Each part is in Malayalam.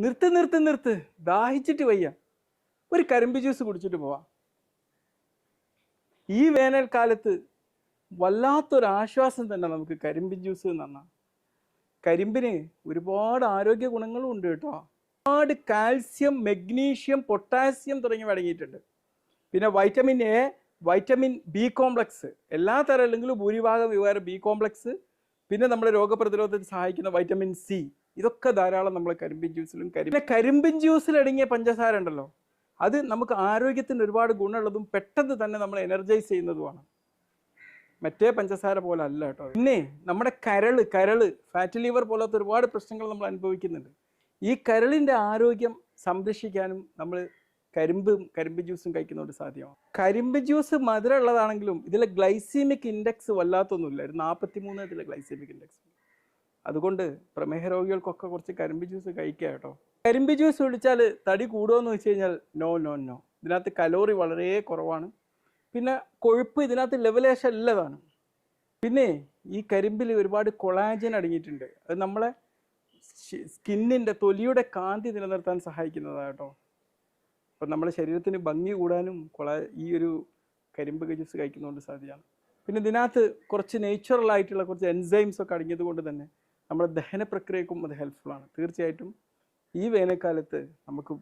നിർത്ത് നിർത്ത് നിർത്ത്. ദാഹിച്ചിട്ട് വയ്യ. ഒരു കരിമ്പ് ജ്യൂസ് കുടിച്ചിട്ട് പോവാം. ഈ വേനൽക്കാലത്ത് വല്ലാത്തൊരാശ്വാസം തന്നെ നമുക്ക് കരിമ്പിൻ ജ്യൂസ് എന്ന് കരിമ്പിന് ഒരുപാട് ആരോഗ്യ ഗുണങ്ങളും ഉണ്ട് കേട്ടോ. ഒരുപാട് കാൽസ്യം മെഗ്നീഷ്യം പൊട്ടാസ്യം തുടങ്ങിയവ അടങ്ങിയിട്ടുണ്ട് പിന്നെ vitamin A vitamin B complex. എല്ലാ തരം അല്ലെങ്കിലും ഭൂരിഭാഗം വികാരം ബി കോംപ്ലക്സ്. പിന്നെ നമ്മുടെ രോഗപ്രതിരോധത്തിന് സഹായിക്കുന്ന വൈറ്റമിൻ സി. ഇതൊക്കെ ധാരാളം നമ്മൾ കരിമ്പിൻ ജ്യൂസിലും കരിമ്പ് പിന്നെ കരിമ്പിൻ ജ്യൂസിൽ അടങ്ങിയ പഞ്ചസാര ഉണ്ടല്ലോ. അത് നമുക്ക് ആരോഗ്യത്തിന് ഒരുപാട് ഗുണമുള്ളതും പെട്ടെന്ന് തന്നെ നമ്മൾ എനർജൈസ് ചെയ്യുന്നതുമാണ്. മറ്റേ പഞ്ചസാര പോലെ അല്ല കേട്ടോ. പിന്നെ നമ്മുടെ കരൾ കരൾ ഫാറ്റ് ലിവർ പോലത്തെ ഒരുപാട് പ്രശ്നങ്ങൾ നമ്മൾ അനുഭവിക്കുന്നുണ്ട്. ഈ കരളിന്റെ ആരോഗ്യം സംരക്ഷിക്കാനും നമ്മൾ കരിമ്പും കരിമ്പ് ജ്യൂസും കഴിക്കുന്നതുകൊണ്ട് സാധ്യമാണ്. കരിമ്പ് ജ്യൂസ് മധുരമുള്ളതാണെങ്കിലും ഇതിലെ ഗ്ലൈസീമിക് ഇൻഡെക്സ് വല്ലാത്തൊന്നുമില്ല. ഒരു നാൽപ്പത്തി മൂന്ന് ഇതിലെ ഗ്ലൈസീമിക് ഇൻഡെക്സ്. അതുകൊണ്ട് പ്രമേഹ രോഗികൾക്കൊക്കെ കുറച്ച് കരിമ്പ് ജ്യൂസ് കഴിക്കുക കേട്ടോ. കരിമ്പ് ജ്യൂസ് കുടിച്ചാൽ തടി കൂടുമെന്ന് വെച്ച് കഴിഞ്ഞാൽ നോ നോ നോ ഇതിനകത്ത് കലോറി വളരെ കുറവാണ്. പിന്നെ കൊഴുപ്പ് ഇതിനകത്ത് ലെവലേഷൻ ഇല്ലതാണ് പിന്നെ ഈ കരിമ്പിൽ ഒരുപാട് കൊളാജൻ അടങ്ങിയിട്ടുണ്ട്. അത് നമ്മളെ സ്കിന്നിന്റെ തൊലിയുടെ കാന്തി നിലനിർത്താൻ സഹായിക്കുന്നതാണ് കേട്ടോ. അപ്പം നമ്മുടെ ശരീരത്തിന് ഭംഗി കൂടാനും കൊള ഈ ഒരു കരിമ്പ് ജ്യൂസ് കഴിക്കുന്നതുകൊണ്ട് സാധ്യമാണ് പിന്നെ ഇതിനകത്ത് കുറച്ച് നേച്ചുറൽ ആയിട്ടുള്ള കുറച്ച് എൻസൈംസ് ഒക്കെ അടങ്ങിയത് കൊണ്ട് തന്നെ നമ്മുടെ ദഹന പ്രക്രിയക്കും അത് ആണ്. തീർച്ചയായിട്ടും ഈ വേനൽക്കാലത്ത് നമുക്ക്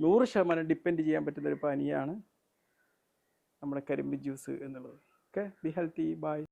നൂറ് ശതമാനം ഡിപ്പെൻഡ് ചെയ്യാൻ പറ്റുന്ന ഒരു പാനീയമാണ് നമ്മുടെ കരിമ്പ് ജ്യൂസ് എന്നുള്ളത്. Okay be healthy by